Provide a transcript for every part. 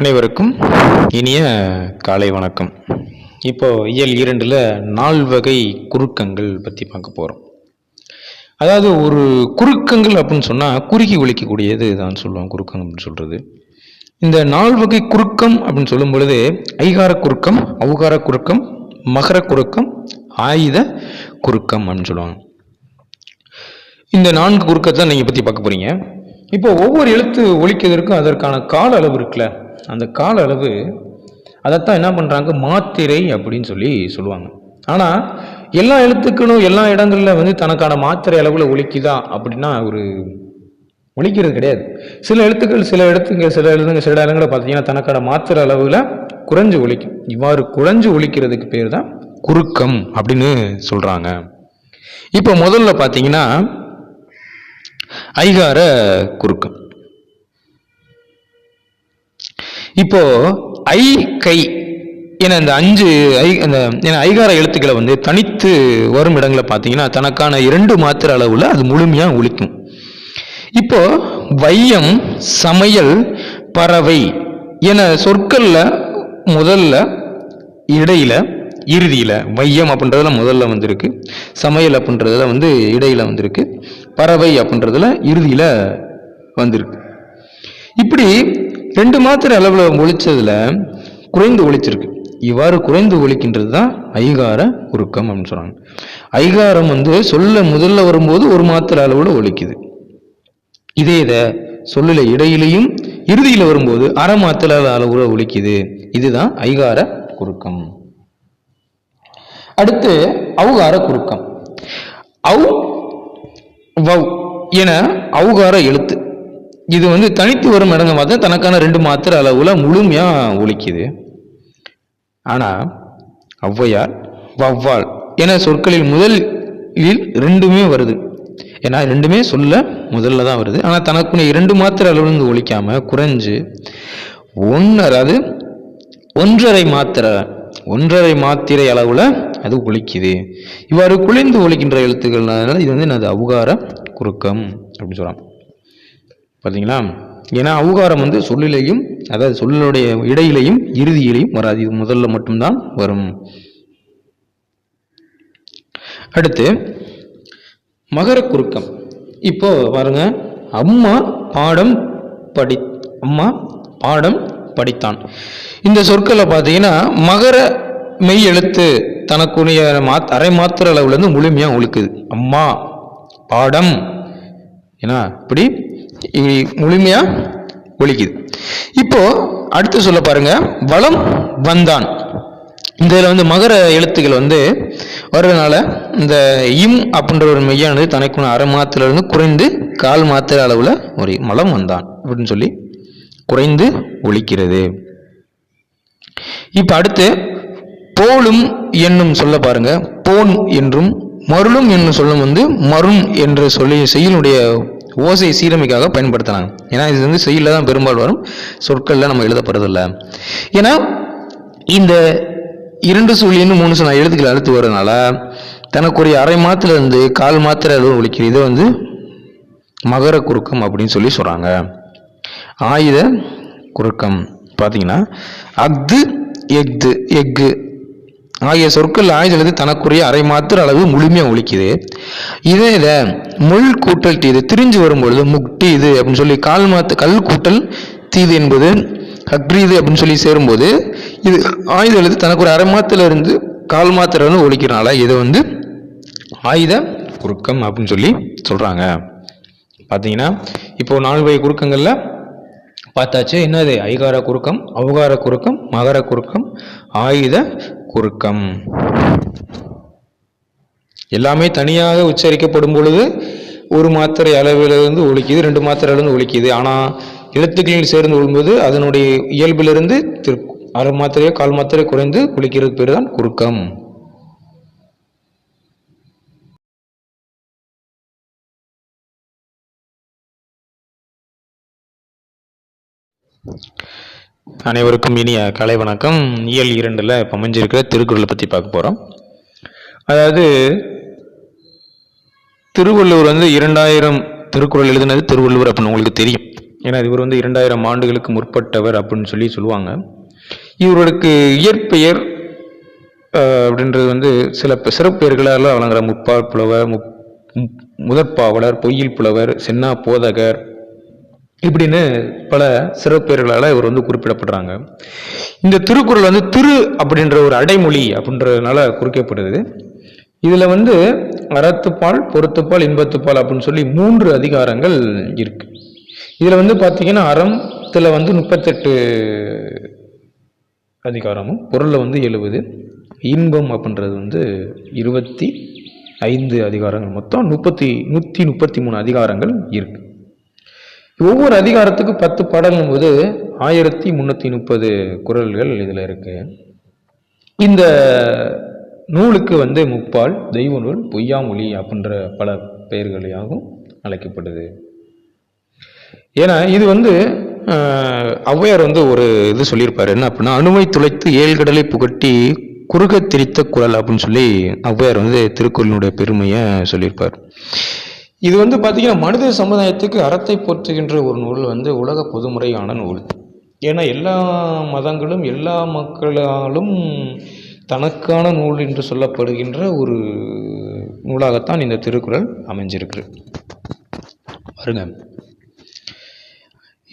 அனைவருக்கும் இனிய காலை வணக்கம். இப்போ இயல் இரண்டில் நால்வகை குறுக்கங்கள் பற்றி பார்க்க போகிறோம் அதாவது ஒரு குறுக்கங்கள் அப்படின்னு சொன்னால் குறுக்கி ஒழிக்கக்கூடியது தான் சொல்லுவோம் குறுக்கம் அப்படின்னு சொல்கிறது இந்த நால்வகை குறுக்கம் அப்படின்னு சொல்லும் பொழுது ஐகார குறுக்கம் அவுகார குறுக்கம் மகர குறுக்கம் ஆயுத குறுக்கம் அப்படின்னு சொல்லுவாங்க. இந்த நான்கு குறுக்கத்தை நீங்கள் பற்றி பார்க்க போகிறீங்க இப்போ ஒவ்வொரு எழுத்து ஒழிக்கிறதுக்கும் அதற்கான கால அளவு இருக்குல்ல. அந்த கால அளவு அதைத்தான் என்ன பண்ணுறாங்க மாத்திரை அப்படின்னு சொல்லி சொல்லுவாங்க. ஆனால் எல்லா எழுத்துக்களும் எல்லா இடங்களில் வந்து தனக்கான மாத்திரை அளவில் ஒழிக்குதா அப்படின்னா ஒரு ஒழிக்கிறது கிடையாது. சில எழுத்துக்கள் சில இடத்துங்க சில எழுதுங்க சில இடங்களில் பார்த்தீங்கன்னா தனக்கான மாத்திரை அளவில் குறைஞ்சு ஒழிக்கும் இவ்வாறு குறைஞ்சு ஒழிக்கிறதுக்கு பேர் தான் குறுக்கம் அப்படின்னு சொல்கிறாங்க இப்போ முதல்ல பார்த்தீங்கன்னா ஐகார குறுக்கம். இப்போ ஐ கை என இந்த அஞ்சு ஐ அந்த என ஐகார எழுத்துக்களை வந்து தனித்து வரும் இடங்களை பார்த்தீங்கன்னா தனக்கான இரண்டு மாத்திர அளவில் அது முழுமையாக ஒழிக்கும். இப்போ வையம் சமையல் பறவை என சொற்களில் முதல்ல இடையில இறுதியில் வையம் அப்படின்றதுல முதல்ல வந்திருக்கு சமையல் அப்படின்றதுல வந்து இடையில வந்திருக்கு பறவை அப்படின்றதுல இறுதியில் வந்திருக்கு. இப்படி ரெண்டு மாத்திரை அளவில் ஒழிச்சதில் குறைந்து ஒழிச்சிருக்கு. இவ்வாறு குறைந்து ஒழிக்கின்றது தான் ஐகார குறுக்கம் அப்படின்னு சொல்கிறாங்க ஐகாரம் வந்து சொல்ல முதல்ல வரும்போது ஒரு மாத்திரை அளவில் ஒழிக்குது. இதே இதை சொல்லில் இடையிலையும் இறுதியில் வரும்போது அரை மாத்திரை அளவில் ஒழிக்குது. இதுதான் ஐகார குறுக்கம் அடுத்து அவுகார குறுக்கம் அவு வவ் என அவுகார எழுத்து. இது வந்து தனித்து வரும் இடங்க பார்த்தா தனக்கான ரெண்டு மாத்திரை அளவில் முழுமையாக ஒழிக்குது ஆனால் ஔவையார் வவ்வால் என சொற்களில் முதலில் ரெண்டுமே வருது. ஏன்னா ரெண்டுமே சொல்ல முதல்ல தான் வருது. ஆனால் தனக்குன்னு இரண்டு மாத்திரை அளவுலேருந்து ஒழிக்காம குறைஞ்சு ஒன்று அதாவது ஒன்றரை மாத்திரை ஒன்றரை மாத்திரை அளவில் அது ஒழிக்குது இவ்வாறு குளிர்ந்து ஒழிக்கின்ற எழுத்துக்கள்னால இது வந்து எனது அவுகார குறுக்கம் அப்படின்னு சொல்கிறான் பார்த்தீங்களா ஏன்னா அவுகாரம் வந்து சொல்லிலையும் அதாவது சொல்லுடைய இடையிலையும் இறுதியிலையும் வராது. இது முதல்ல மட்டும்தான் வரும். அடுத்து மகர குறுக்கம். இப்போ பாருங்க அம்மா பாடம் படி அம்மா பாடம் படித்தான். இந்த சொற்களை பார்த்தீங்கன்னா மகர மெய் எழுத்து தனக்குரிய மாத் அரை மாத்திர அளவுலேருந்து இருந்து ஒழுக்குது. அம்மா பாடம். ஏன்னா இப்படி முழுமையா ஒழிக்குது இப்போ அடுத்து சொல்ல பாருங்க வளம் வந்தான். இந்த இதில் வந்து மகர எழுத்துக்கள் வந்து வர்றதுனால இந்த இம் அப்படின்ற ஒரு மெய்யானது தனக்குள்ள அரை மாத்திலிருந்து குறைந்து கால் மாத்திர அளவுல ஒரு மலம் வந்தான் அப்படின்னு சொல்லி குறைந்து ஒழிக்கிறது இப்போ அடுத்து போலும் என்னும் சொல்ல பாருங்க போன் என்றும் மருளும் என்னும் சொல்லும் வந்து மருண் என்ற சொல்லி செய்யினுடைய ஓசை சீரமைக்காக பயன்படுத்தலாம். ஏன்னா இது வந்து செய்யல தான் பெரும்பாலும் வரும். சொற்களில் நம்ம எழுதப்படுறதில்ல. ஏன்னா இந்த இரண்டு சுழின்னு மூணு சொன்ன எழுத்துக்கள் அடுத்து வரதுனால தனக்குரிய அரை மாத்திர இருந்து கால் மாத்திரை அளவு ஒழிக்கிற இது வந்து மகர குறுக்கம் அப்படின்னு சொல்லி சொல்கிறாங்க ஆயுத குறுக்கம். பார்த்தீங்கன்னா அஃது எஃது எஃகு ஆகிய சொற்கள் ஆயுத தனக்குரிய அரை மாத்திர அளவு முழுமையாக ஒழிக்குது. இதே இதை முள் கூட்டல் தீது திரிஞ்சு வரும்பொழுது முக்டி இது அப்படின்னு சொல்லி கால் மாத்து கல் கூட்டல் தீது என்பது அக்ரீது அப்படின்னு சொல்லி சேரும்போது இது ஆயுத எழுது தனக்கு ஒரு அரை மாத்திர இருந்து கால் மாத்திர வந்து ஒழிக்கிறனால இதை வந்து ஆயுத குறுக்கம் அப்படின்னு சொல்லி சொல்கிறாங்க பார்த்தீங்கன்னா இப்போ நாலு வகை குறுக்கங்களில் பார்த்தாச்சு. என்னது? ஐகார குறுக்கம் அவகார குறுக்கம் மகர குறுக்கம் ஆயுத குறுக்கம். எல்லாமே தனியாக உச்சரிக்கப்படும் பொழுது ஒரு மாத்திரை அளவிலிருந்து ஒழிக்குது ரெண்டு மாத்திரையிலிருந்து ஒழிக்குது. ஆனால் எழுத்துக்களில் சேர்ந்து விழும்போது அதனுடைய இயல்பிலிருந்து திரு அரை மாத்திரையோ கால் மாத்திரையோ குறைந்து ஒழிக்கிறது பேர் தான் குறுக்கம். அனைவருக்கும் இனிய கலை வணக்கம். இயல் இரண்டில் இப்போ அமைஞ்சிருக்கிற திருக்குறளை பற்றி பார்க்க போகிறோம் அதாவது திருவள்ளுவர் வந்து இரண்டாயிரம் திருக்குறள் எழுதினது திருவள்ளுவர் அப்படின்னு உங்களுக்கு தெரியும். ஏன்னா இவர் வந்து இரண்டாயிரம் ஆண்டுகளுக்கு முற்பட்டவர் அப்படின்னு சொல்லி சொல்லுவாங்க. இவருக்கு இயற்பெயர் அப்படின்றது வந்து சில சிறப்பெயர்களால் வழங்குற முப்பால் புலவர் முப் முப்- முதற்பாவலர் பொய்யில் புலவர் சென்னா போதகர் இப்படின்னு பல சிறப்பெயர்களால் இவர் வந்து குறிப்பிடப்படுறாங்க. இந்த திருக்குறள் வந்து திரு அப்படின்ற ஒரு அடைமொழி அப்படின்றதுனால குறிக்கப்படுது. இதில் வந்து அறத்துப்பால் பொறுத்துப்பால் இன்பத்துப்பால் அப்படின்னு சொல்லி மூன்று அதிகாரங்கள் இருக்கு. இதில் வந்து பார்த்தீங்கன்னா அறத்தில் வந்து முப்பத்தெட்டு அதிகாரமும் பொருளில் வந்து எழுபது இன்பம் அப்படின்றது வந்து இருபத்தி ஐந்து அதிகாரங்கள் மொத்தம் முப்பத்தி நூற்றி முப்பத்தி மூணு அதிகாரங்கள் இருக்கு. ஒவ்வொரு அதிகாரத்துக்கு பத்து பாடல்கள் போது ஆயிரத்தி முன்னூற்றி முப்பது குறள்கள் இதில் இருக்கு. இந்த நூலுக்கு வந்து முப்பால் தெய்வ நூல் பொய்யாமொழி அப்படின்ற பல பெயர்களையாகவும் அழைக்கப்படுது. ஏன்னா இது வந்து ஔவையார் வந்து ஒரு இது சொல்லியிருப்பார். என்ன அப்படின்னா அணுவை துளைத்து ஏழ்கடலை புகட்டி குறுக திரித்த குரல் அப்படின்னு சொல்லி ஔவையார் வந்து திருக்குறளினுடைய பெருமையை சொல்லியிருப்பார். இது வந்து பார்த்திங்கன்னா மனித சமுதாயத்துக்கு அறத்தை போற்றுகின்ற ஒரு நூல் வந்து உலக பொதுமுறையான நூல். ஏன்னா எல்லா மதங்களும் எல்லா மக்களாலும் தனக்கான நூல் என்று சொல்லப்படுகின்ற ஒரு நூலாகத்தான் இந்த திருக்குறள் அமைஞ்சிருக்கு. பாருங்க.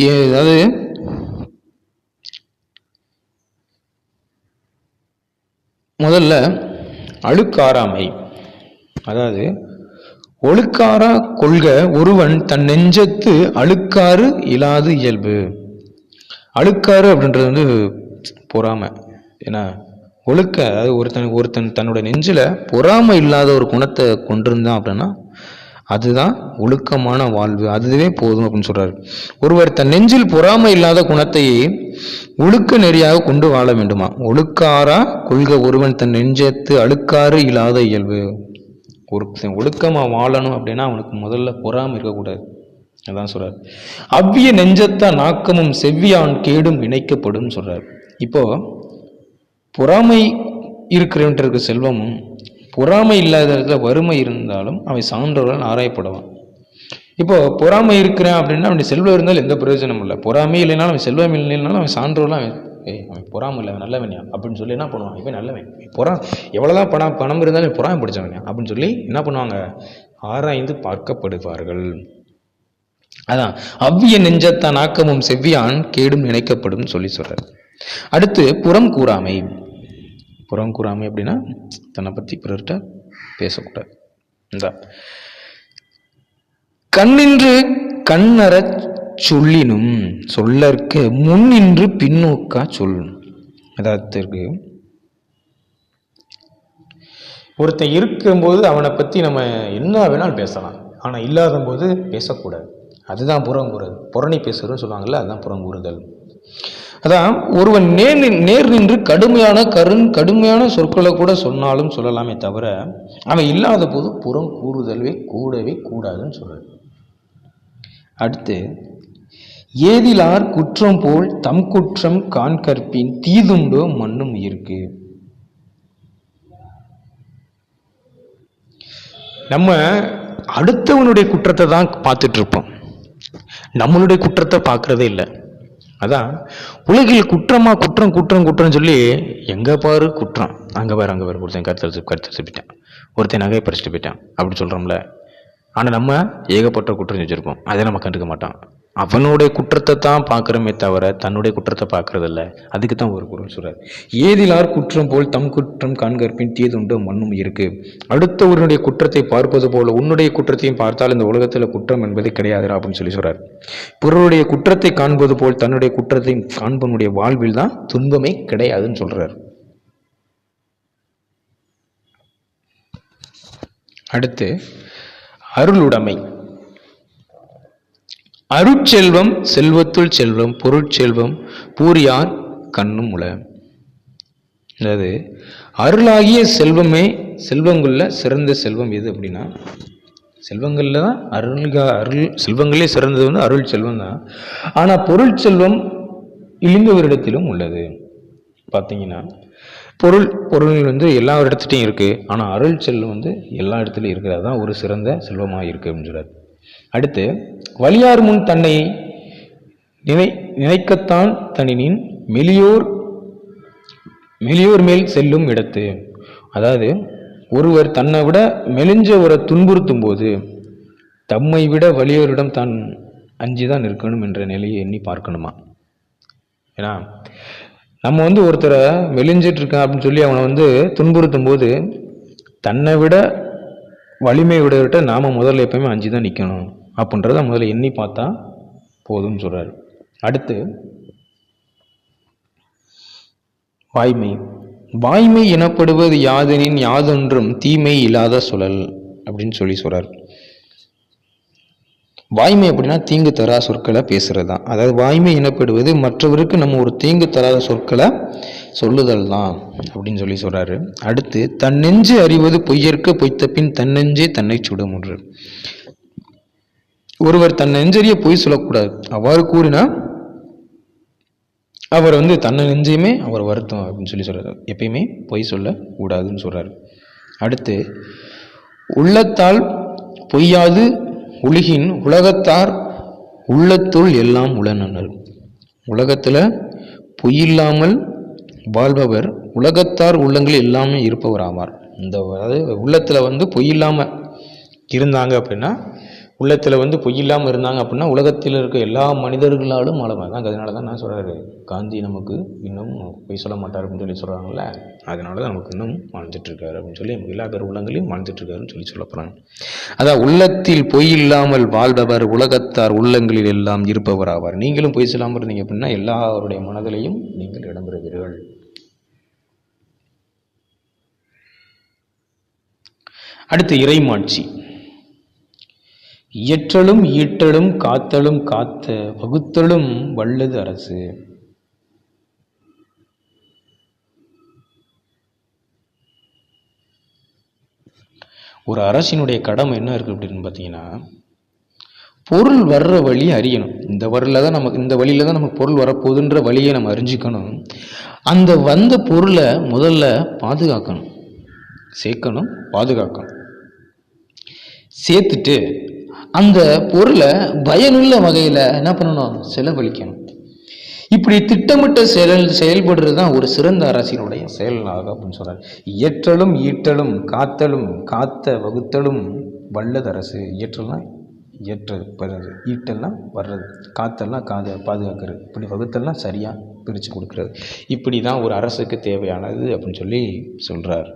ஏ- அதாவது முதல்ல அழுக்காராமை அதாவது ஒழுக்காரா கொள்க ஒருவன் தன் நெஞ்சத்து அழுக்காறு இல்லாது இயல்பு. அழுக்காறு அப்படின்றது வந்து பொறாமை. ஏன்னா ஒழுக்க அதாவது ஒருத்தன் ஒருத்தன் தன்னோட நெஞ்சில் பொறாமை இல்லாத ஒரு குணத்தை கொண்டிருந்தான் அப்படின்னா அதுதான் ஒழுக்கமான வாழ்வு. அதுவே போதும் அப்படின்னு சொல்றாரு. ஒருவர் தன் நெஞ்சில் பொறாமை இல்லாத குணத்தையே ஒழுக்க நெறியாக கொண்டு வாழ வேண்டுமா? ஒழுக்காரா கொள்க ஒருவன் தன் நெஞ்சத்து அழுக்காறு இல்லாத இயல்பு. ஒருத்தன் ஒழுக்கமாக வாழணும் அப்படின்னா அவனுக்கு முதல்ல பொறாமை இருக்கக்கூடாது. அதான் சொல்கிறார் அவ்விய நெஞ்சத்தா நாக்கமும் செவ்வியான் கேடும் இணைக்கப்படும் சொல்கிறார் இப்போ பொறாமை இருக்கிறவன்றிற்கு செல்வமும் பொறாமை இல்லாத இடத்துல வறுமை இருந்தாலும் அவன் சான்றோர்கள் ஆராயப்படுவான். இப்போ பொறாமை இருக்கிறேன் அப்படின்னா அவனுடைய செல்வம் இருந்தாலும் எந்த பிரயோஜனமும் இல்லை. பொறாமை இல்லைனாலும் அவன் செல்வம் இல்லைனாலும் அவன் சான்றோர்லாம் அவன் ஏய் அவன் பொறாமல் இல்லை அவன் நல்லவன்யா? அப்படின்னு சொல்லி என்ன பண்ணுவான்? இவன் நல்லவன். பொறா எவ்வளோதான் பணம் பணம் இருந்தாலும் பொறாமை பிடிச்சவனியா அப்படின்னு சொல்லி என்ன பண்ணுவாங்க? ஆராய்ந்து பார்க்கப்படுவார்கள். அதான் அவ்விய நெஞ்சத்தான் ஆக்கமும் செவ்வியான் கேடும் நினைக்கப்படும் சொல்லி சொல்றார். அடுத்து புறம் கூறாமை. புறம் கூறாமை அப்படின்னா தன்னை பற்றி பிறர்கிட்ட பேசக்கூடாது. இந்த. கண்ணின்று கண்ணற சொல்லினும் சொல்லற்கு முன்னின்று பின்னோக்கா சொல்லணும் அதாவது ஒருத்தன் இருக்கும்போது அவனை பற்றி நம்ம என்ன வேணாலும் பேசலாம். ஆனால் இல்லாத போது பேசக்கூடாது. அதுதான் புறங்கூறுதல். புறணி பேசுறதுன்னு சொல்லுவாங்கல்ல அதுதான் புறங்கூறுதல். அதான் ஒருவன் நேர் நின்- நேர் நின்று கடுமையான கருண் கடுமையான சொற்களை கூட சொன்னாலும் சொல்லலாமே தவிர அவன் இல்லாத போது புறம் கூறுதல்வே கூடவே கூடாதுன்னு சொல்றாரு. அடுத்து ஏதிலார் குற்றம் போல் தம் குற்றம் காண்கற்பின் தீதுண்டோ மண்ணும் இருக்கு. நம்ம அடுத்தவனுடைய குற்றத்தை தான் பார்த்துட்டு இருப்போம் நம்மளுடைய குற்றத்தை பார்க்கறதே இல்லை. அதான் உலகில் குற்றமா குற்றம் குற்றம் குற்றம் சொல்லி எங்க பாரு குற்றம். அங்க பாரு அங்க பாரு ஒருத்தன் கருத்து கருத்து போயிட்டான் ஒருத்தன் நகையை பறிச்சுட்டு போயிட்டான். அப்படின்னு சொல்றோம்ல. ஆனா நம்ம ஏகப்பட்ட குற்றம் செஞ்சிருக்கோம் அதை நம்ம கண்டுக்க மாட்டான் அவனுடைய குற்றத்தை தான் பார்க்குறோமே தவிர தன்னுடைய குற்றத்தை பார்க்கறதில்ல. அதுக்கு தான் ஒரு குரல் சொல்கிறார் ஏதிலார் குற்றம் போல் தம் குற்றம் காண்கற்பின் தீதுண்டு மண்ணும் இருக்குது அடுத்தவருடைய குற்றத்தை பார்ப்பது போல் உன்னுடைய குற்றத்தையும் பார்த்தால் இந்த உலகத்தில் குற்றம் என்பது கிடையாது அப்படின்னு சொல்லி சொல்கிறார் பிறருடைய குற்றத்தை காண்பது போல் தன்னுடைய குற்றத்தை காண்பனுடைய வாழ்வில் தான் துன்பமே கிடையாதுன்னு சொல்கிறார் அடுத்து அருளுடைமை. அருட்செல்வம் செல்வத்துள் செல்வம் பொருட்செல்வம் பூரியார் கண்ணும் உல அதாவது அருளாகிய செல்வமே செல்வங்குள்ள சிறந்த செல்வம் எது அப்படின்னா செல்வங்களில் தான் அருள்க அருள் செல்வங்களே சிறந்தது வந்து அருள் செல்வம் தான். ஆனால் பொருள் செல்வம் இழிந்தவரிடத்திலும் உள்ளது. பார்த்தீங்கன்னா பொருள் பொருள் வந்து எல்லா இடத்துட்டையும் இருக்குது ஆனால் அருள் செல்வம் வந்து எல்லா இடத்துலையும் இருக்குது அதுதான் ஒரு சிறந்த செல்வமாக இருக்குது அப்படின்னு சொல்கிறார் அடுத்து வலியார் முன் தன்னை நினை நினைக்கத்தான் தனினின் மெலியோர் மெலியோர் மேல் செல்லும் இடத்து. அதாவது ஒருவர் தன்னை விட மெலிஞ்சவரை துன்புறுத்தும் போது தம்மை விட வலியோரிடம் தான் அஞ்சுதான் இருக்கணும் என்ற நிலையை எண்ணி பார்க்கணுமா? ஏன்னா நம்ம வந்து ஒருத்தரை மெலிஞ்சிட்டு இருக்கான் அப்படின்னு சொல்லி அவனை வந்து துன்புறுத்தும் போது தன்னை விட வலிமை உடையவர்கிட்ட நாம முதல்ல எப்பயுமே அஞ்சு தான் நிற்கணும் அப்படின்றத முதல்ல எண்ணி பார்த்தா போதும்னு சொல்கிறார் அடுத்து வாய்மை. வாய்மை எனப்படுவது யாதெனின் யாதொன்றும் தீமை இல்லாத சுழல் அப்படின்னு சொல்லி சொல்கிறார் வாய்மை அப்படின்னா தீங்கு தரா சொற்களை பேசுறது தான் அதாவது வாய்மை எனப்படுவது மற்றவருக்கு நம்ம ஒரு தீங்கு தராத சொற்களை சொல்லுதல் தான் அப்படின்னு சொல்லி சொல்கிறாரு அடுத்து தன் நெஞ்சு அறிவது பொய்யற்க பொய்த்த பின் தன்னெஞ்சே தன்னை சுடும் ஒன்று. ஒருவர் தன் நெஞ்சறிய பொய் சொல்லக்கூடாது. அவ்வாறு கூறினா அவர் வந்து தன்னை நெஞ்சையுமே அவர் வருத்தம் அப்படின்னு சொல்லி சொல்கிறார் எப்பயுமே பொய் சொல்லக்கூடாதுன்னு சொல்கிறார் அடுத்து உள்ளத்தால் பொய்யாது உலகின் உலகத்தார் உள்ளத்துள் எல்லாம் உளனனர் உலகத்தில் பொய்யில்லாமல் வாழ்பவர் உலகத்தார் உள்ளங்கள் எல்லாமே இருப்பவர் ஆவார் இந்த அதாவது உள்ளத்தில் வந்து பொய் இல்லாமல் இருந்தாங்க அப்படின்னா உள்ளத்தில் வந்து பொய் இல்லாமல் இருந்தாங்க அப்படின்னா உலகத்தில் இருக்க எல்லா மனிதர்களாலும் ஆளுமை தான் அதனால தான் நான் சொல்கிறாரு காந்தி நமக்கு இன்னும் பொய் சொல்ல மாட்டார் அப்படின்னு சொல்லி சொல்கிறாங்கல்ல அதனால தான் நமக்கு இன்னும் வாழ்ந்துட்டுருக்காரு அப்படின்னு சொல்லி எல்லா பேர் உள்ளங்களையும் வாழ்ந்துட்டுருக்காருன்னு சொல்லி சொல்ல போகிறாங்க அதான் உள்ளத்தில் பொய் இல்லாமல் வாழ்பவர் உலகத்தார் உள்ளங்களில் எல்லாம் இருப்பவர் ஆவார் நீங்களும் பொய் சொல்லாமல் இருந்தீங்க அப்படின்னா எல்லாருடைய மனதிலையும் நீங்கள் இடம்பெறுவீர்கள். அடுத்து இறைமாட்சி. இயற்றலும் ஈட்டலும் காத்தலும் காத்த வகுத்தலும் வல்லது அரசு. ஒரு அரசினுடைய கடமை என்ன இருக்கு அப்படின்னு பார்த்தீங்கன்னா பொருள் வர்ற வழி அறியணும். இந்த வரில தான் நமக்கு இந்த வழியில தான் நமக்கு பொருள் வரப்போகுதுன்ற வழியை நம்ம அறிஞ்சிக்கணும். அந்த வந்த பொருளை முதல்ல பாதுகாக்கணும். சேர்க்கணும் பாதுகாக்கணும். சேர்த்துட்டு அந்த பொருளை பயனுள்ள வகையில் என்ன பண்ணணும்? செலவழிக்கணும். இப்படி திட்டமிட்ட செயல் செயல்படுறது தான் ஒரு சிறந்த அரசினுடைய செயலாக அப்படின்னு சொல்கிறார் இயற்றலும் ஈட்டலும் காத்தலும் காத்த வகுத்தலும் வல்லது அரசு இயற்றலாம் இயற்றது பெறது ஈட்டெல்லாம் வர்றது. காத்தெல்லாம் காத பாதுகாக்கிறது. இப்படி வகுத்தல்லாம் சரியாக பிரித்து கொடுக்கறது. இப்படி தான் ஒரு அரசுக்கு தேவையானது அப்படின்னு சொல்லி சொல்கிறார்